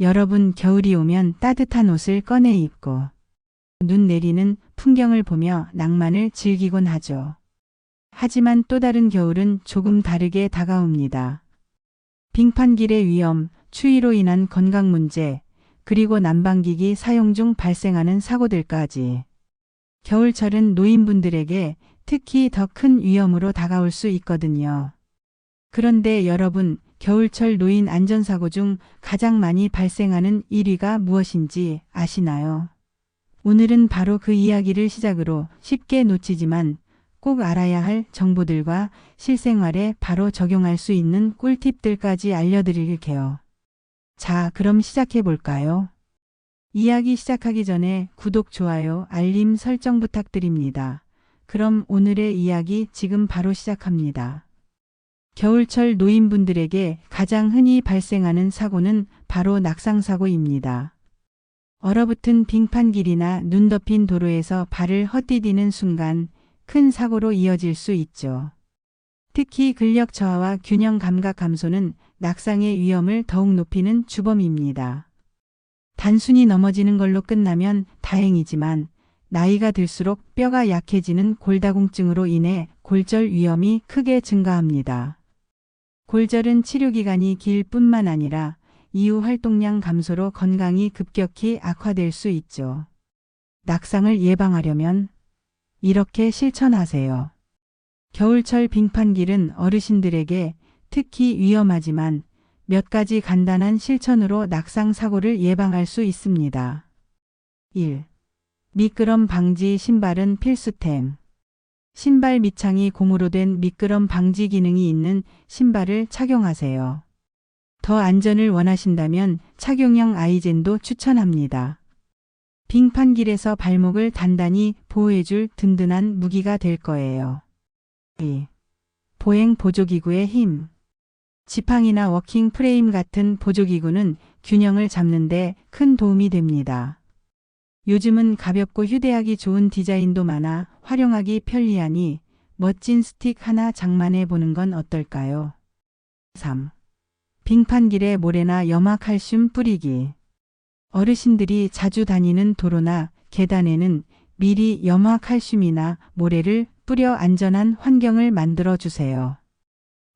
여러분 겨울이 오면 따뜻한 옷을 꺼내 입고 눈 내리는 풍경을 보며 낭만을 즐기곤 하죠. 하지만 또 다른 겨울은 조금 다르게 다가옵니다. 빙판길의 위험, 추위로 인한 건강 문제, 그리고 난방기기 사용 중 발생하는 사고들까지. 겨울철은 노인분들에게 특히 더 큰 위험으로 다가올 수 있거든요. 그런데 여러분, 겨울철 노인 안전사고 중 가장 많이 발생하는 1위가 무엇인지 아시나요? 오늘은 바로 그 이야기를 시작으로 쉽게 놓치지만 꼭 알아야 할 정보들과 실생활에 바로 적용할 수 있는 꿀팁들까지 알려드릴게요. 자, 그럼 시작해 볼까요? 이야기 시작하기 전에 구독, 좋아요, 알림 설정 부탁드립니다. 그럼 오늘의 이야기 지금 바로 시작합니다. 겨울철 노인분들에게 가장 흔히 발생하는 사고는 바로 낙상사고입니다. 얼어붙은 빙판길이나 눈 덮인 도로에서 발을 헛디디는 순간 큰 사고로 이어질 수 있죠. 특히 근력 저하와 균형 감각 감소는 낙상의 위험을 더욱 높이는 주범입니다. 단순히 넘어지는 걸로 끝나면 다행이지만 나이가 들수록 뼈가 약해지는 골다공증으로 인해 골절 위험이 크게 증가합니다. 골절은 치료 기간이 길 뿐만 아니라 이후 활동량 감소로 건강이 급격히 악화될 수 있죠. 낙상을 예방하려면 이렇게 실천하세요. 겨울철 빙판길은 어르신들에게 특히 위험하지만 몇 가지 간단한 실천으로 낙상 사고를 예방할 수 있습니다. 1. 미끄럼 방지 신발은 필수템. 신발 밑창이 고무로 된 미끄럼 방지 기능이 있는 신발을 착용하세요. 더 안전을 원하신다면 착용형 아이젠도 추천합니다. 빙판 길에서 발목을 단단히 보호해줄 든든한 무기가 될 거예요. 2. 보행 보조기구의 힘. 지팡이나 워킹 프레임 같은 보조기구는 균형을 잡는 데 큰 도움이 됩니다. 요즘은 가볍고 휴대하기 좋은 디자인도 많아 활용하기 편리하니 멋진 스틱 하나 장만해 보는 건 어떨까요? 3. 빙판길에 모래나 염화 칼슘 뿌리기. 어르신들이 자주 다니는 도로나 계단에는 미리 염화 칼슘이나 모래를 뿌려 안전한 환경을 만들어 주세요.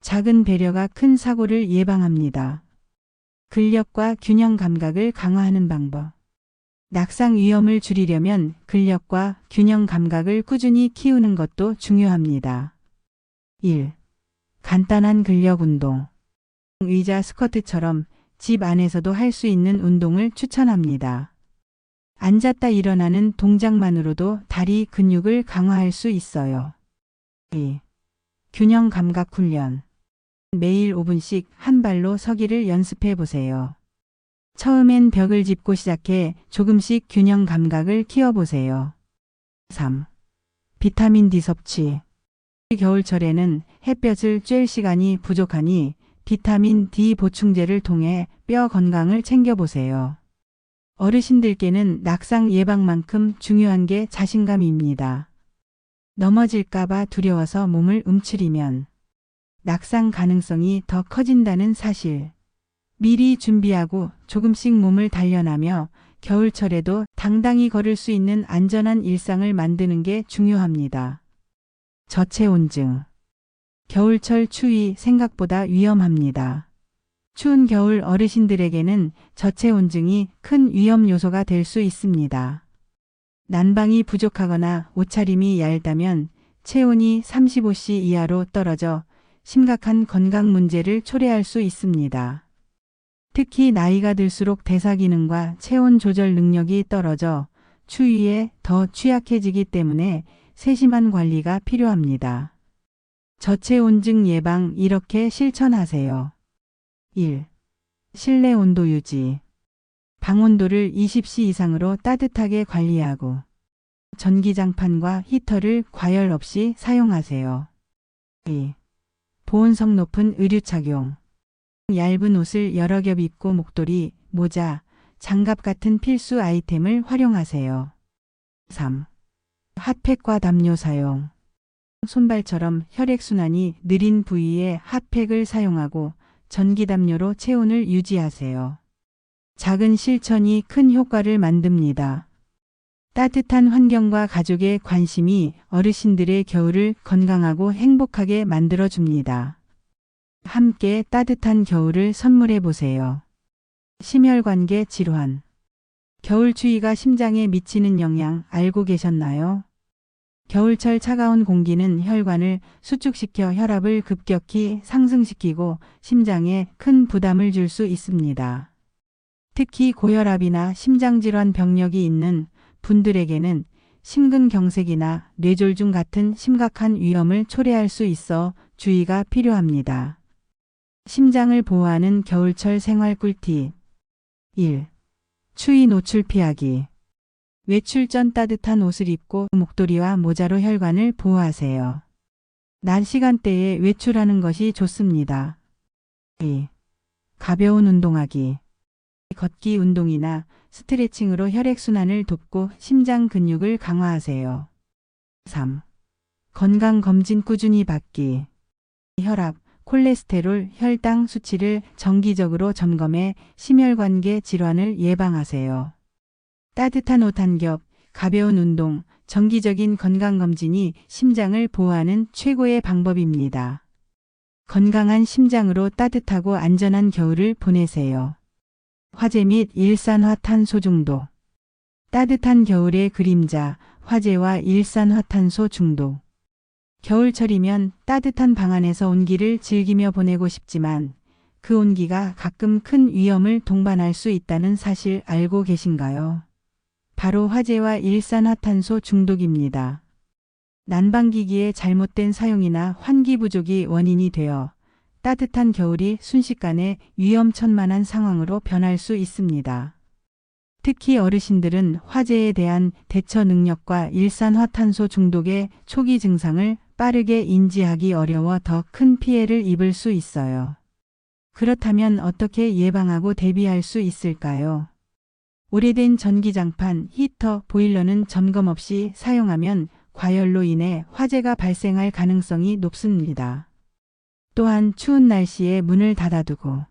작은 배려가 큰 사고를 예방합니다. 근력과 균형 감각을 강화하는 방법. 낙상 위험을 줄이려면 근력과 균형 감각을 꾸준히 키우는 것도 중요합니다. 1. 간단한 근력 운동. 의자 스쿼트처럼 집 안에서도 할 수 있는 운동을 추천합니다. 앉았다 일어나는 동작만으로도 다리 근육을 강화할 수 있어요. 2. 균형 감각 훈련. 매일 5분씩 한 발로 서기를 연습해 보세요. 처음엔 벽을 짚고 시작해 조금씩 균형 감각을 키워보세요. 3. 비타민 D 섭취. 겨울철에는 햇볕을 쬐일 시간이 부족하니 비타민 D 보충제를 통해 뼈 건강을 챙겨보세요. 어르신들께는 낙상 예방만큼 중요한 게 자신감입니다. 넘어질까봐 두려워서 몸을 움츠리면 낙상 가능성이 더 커진다는 사실. 미리 준비하고 조금씩 몸을 단련하며 겨울철에도 당당히 걸을 수 있는 안전한 일상을 만드는 게 중요합니다. 저체온증. 겨울철 추위 생각보다 위험합니다. 추운 겨울 어르신들에게는 저체온증이 큰 위험 요소가 될 수 있습니다. 난방이 부족하거나 옷차림이 얇다면 체온이 35씨 이하로 떨어져 심각한 건강 문제를 초래할 수 있습니다. 특히 나이가 들수록 대사 기능과 체온 조절 능력이 떨어져 추위에 더 취약해지기 때문에 세심한 관리가 필요합니다. 저체온증 예방 이렇게 실천하세요. 1. 실내 온도 유지. 방 온도를 20시 이상으로 따뜻하게 관리하고 전기장판과 히터를 과열 없이 사용하세요. 2. 보온성 높은 의류 착용. 얇은 옷을 여러 겹 입고 목도리, 모자, 장갑 같은 필수 아이템을 활용하세요. 3. 핫팩과 담요 사용. 손발처럼 혈액순환이 느린 부위에 핫팩을 사용하고 전기담요로 체온을 유지하세요. 작은 실천이 큰 효과를 만듭니다. 따뜻한 환경과 가족의 관심이 어르신들의 겨울을 건강하고 행복하게 만들어줍니다. 함께 따뜻한 겨울을 선물해 보세요. 심혈관계 질환. 겨울 추위가 심장에 미치는 영향 알고 계셨나요? 겨울철 차가운 공기는 혈관을 수축시켜 혈압을 급격히 상승시키고 심장에 큰 부담을 줄 수 있습니다. 특히 고혈압이나 심장질환 병력이 있는 분들에게는 심근경색이나 뇌졸중 같은 심각한 위험을 초래할 수 있어 주의가 필요합니다. 심장을 보호하는 겨울철 생활 꿀팁 1. 추위 노출 피하기 외출 전 따뜻한 옷을 입고 목도리와 모자로 혈관을 보호하세요. 낮 시간대에 외출하는 것이 좋습니다. 2. 가벼운 운동하기 걷기 운동이나 스트레칭으로 혈액순환을 돕고 심장 근육을 강화하세요. 3. 건강검진 꾸준히 받기 혈압, 콜레스테롤, 혈당 수치를 정기적으로 점검해 심혈관계 질환을 예방하세요. 따뜻한 옷 한 겹, 가벼운 운동, 정기적인 건강검진이 심장을 보호하는 최고의 방법입니다. 건강한 심장으로 따뜻하고 안전한 겨울을 보내세요. 화재 및 일산화탄소 중독. 따뜻한 겨울의 그림자, 화재와 일산화탄소 중독. 겨울철이면 따뜻한 방 안에서 온기를 즐기며 보내고 싶지만 그 온기가 가끔 큰 위험을 동반할 수 있다는 사실 알고 계신가요? 바로 화재와 일산화탄소 중독입니다. 난방기기의 잘못된 사용이나 환기 부족이 원인이 되어 따뜻한 겨울이 순식간에 위험천만한 상황으로 변할 수 있습니다. 특히 어르신들은 화재에 대한 대처 능력과 일산화탄소 중독의 초기 증상을 빠르게 인지하기 어려워 더 큰 피해를 입을 수 있어요. 그렇다면 어떻게 예방하고 대비할 수 있을까요? 오래된 전기장판, 히터, 보일러는 점검 없이 사용하면 과열로 인해 화재가 발생할 가능성이 높습니다. 또한 추운 날씨에 문을 닫아두고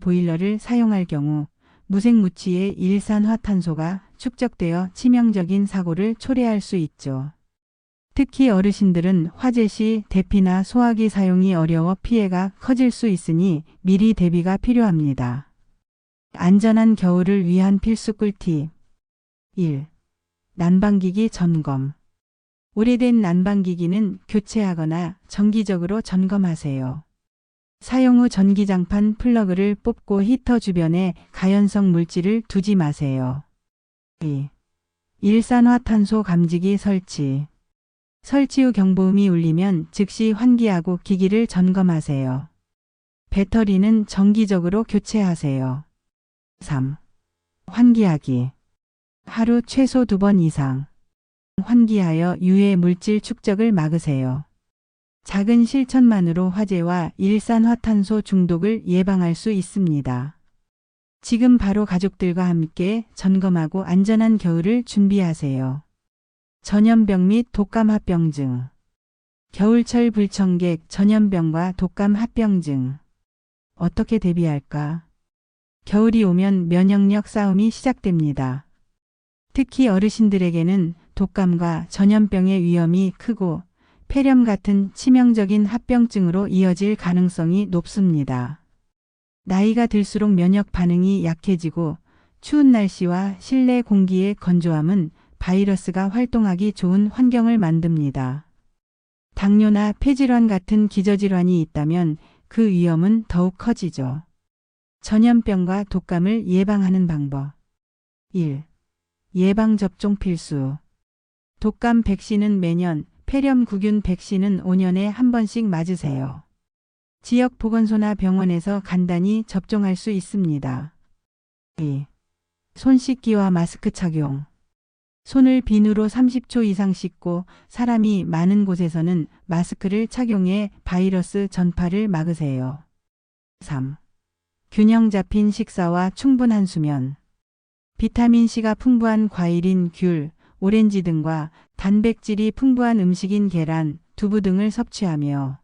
보일러를 사용할 경우 무색무취의 일산화탄소가 축적되어 치명적인 사고를 초래할 수 있죠. 특히 어르신들은 화재 시 대피나 소화기 사용이 어려워 피해가 커질 수 있으니 미리 대비가 필요합니다. 안전한 겨울을 위한 필수 꿀팁 1. 난방기기 점검 오래된 난방기기는 교체하거나 정기적으로 점검하세요. 사용 후 전기장판 플러그를 뽑고 히터 주변에 가연성 물질을 두지 마세요. 2. 일산화탄소 감지기 설치 설치 후 경보음이 울리면 즉시 환기하고 기기를 점검하세요. 배터리는 정기적으로 교체하세요. 3. 환기하기 하루 최소 두 번 이상 환기하여 유해 물질 축적을 막으세요. 작은 실천만으로 화재와 일산화탄소 중독을 예방할 수 있습니다. 지금 바로 가족들과 함께 점검하고 안전한 겨울을 준비하세요. 전염병 및 독감 합병증 겨울철 불청객 전염병과 독감 합병증 어떻게 대비할까? 겨울이 오면 면역력 싸움이 시작됩니다. 특히 어르신들에게는 독감과 전염병의 위험이 크고 폐렴 같은 치명적인 합병증으로 이어질 가능성이 높습니다. 나이가 들수록 면역 반응이 약해지고 추운 날씨와 실내 공기의 건조함은 바이러스가 활동하기 좋은 환경을 만듭니다. 당뇨나 폐질환 같은 기저질환이 있다면 그 위험은 더욱 커지죠. 전염병과 독감을 예방하는 방법 1. 예방접종 필수 독감 백신은 매년, 폐렴 구균 백신은 5년에 한 번씩 맞으세요. 지역 보건소나 병원에서 간단히 접종할 수 있습니다. 2. 손 씻기와 마스크 착용. 손을 비누로 30초 이상 씻고 사람이 많은 곳에서는 마스크를 착용해 바이러스 전파를 막으세요. 3. 균형 잡힌 식사와 충분한 수면. 비타민C가 풍부한 과일인 귤, 오렌지 등과 단백질이 풍부한 음식인 계란, 두부 등을 섭취하며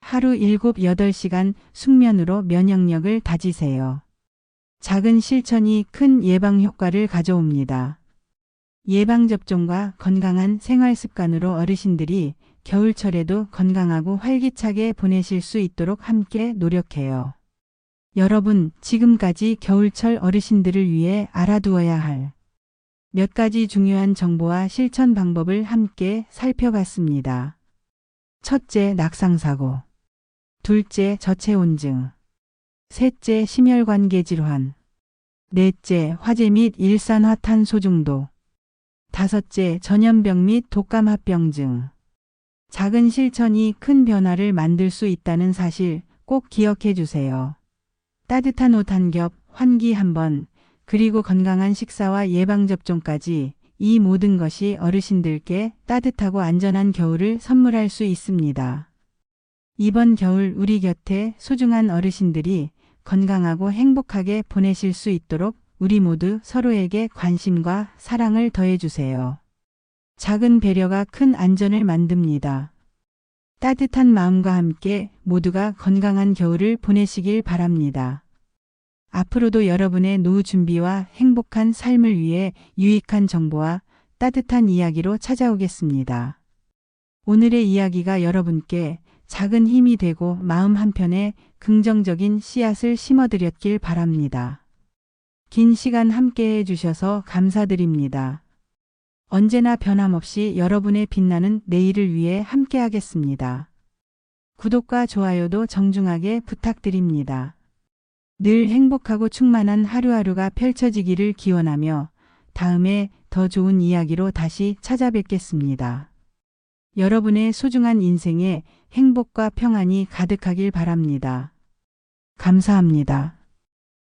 하루 7, 8시간 숙면으로 면역력을 다지세요. 작은 실천이 큰 예방 효과를 가져옵니다. 예방접종과 건강한 생활 습관으로 어르신들이 겨울철에도 건강하고 활기차게 보내실 수 있도록 함께 노력해요. 여러분, 지금까지 겨울철 어르신들을 위해 알아두어야 할 몇 가지 중요한 정보와 실천 방법을 함께 살펴봤습니다. 첫째, 낙상사고. 둘째, 저체온증. 셋째, 심혈관계 질환. 넷째, 화재 및 일산화탄소 중독. 다섯째, 전염병 및 독감합병증. 작은 실천이 큰 변화를 만들 수 있다는 사실 꼭 기억해 주세요. 따뜻한 옷 한 겹, 환기 한 번, 그리고 건강한 식사와 예방접종까지 이 모든 것이 어르신들께 따뜻하고 안전한 겨울을 선물할 수 있습니다. 이번 겨울 우리 곁에 소중한 어르신들이 건강하고 행복하게 보내실 수 있도록 우리 모두 서로에게 관심과 사랑을 더해주세요. 작은 배려가 큰 안전을 만듭니다. 따뜻한 마음과 함께 모두가 건강한 겨울을 보내시길 바랍니다. 앞으로도 여러분의 노후 준비와 행복한 삶을 위해 유익한 정보와 따뜻한 이야기로 찾아오겠습니다. 오늘의 이야기가 여러분께 작은 힘이 되고 마음 한편에 긍정적인 씨앗을 심어드렸길 바랍니다. 긴 시간 함께 해주셔서 감사드립니다. 언제나 변함없이 여러분의 빛나는 내일을 위해 함께 하겠습니다. 구독과 좋아요도 정중하게 부탁드립니다. 늘 행복하고 충만한 하루하루가 펼쳐지기를 기원하며 다음에 더 좋은 이야기로 다시 찾아뵙겠습니다. 여러분의 소중한 인생에 행복과 평안이 가득하길 바랍니다. 감사합니다.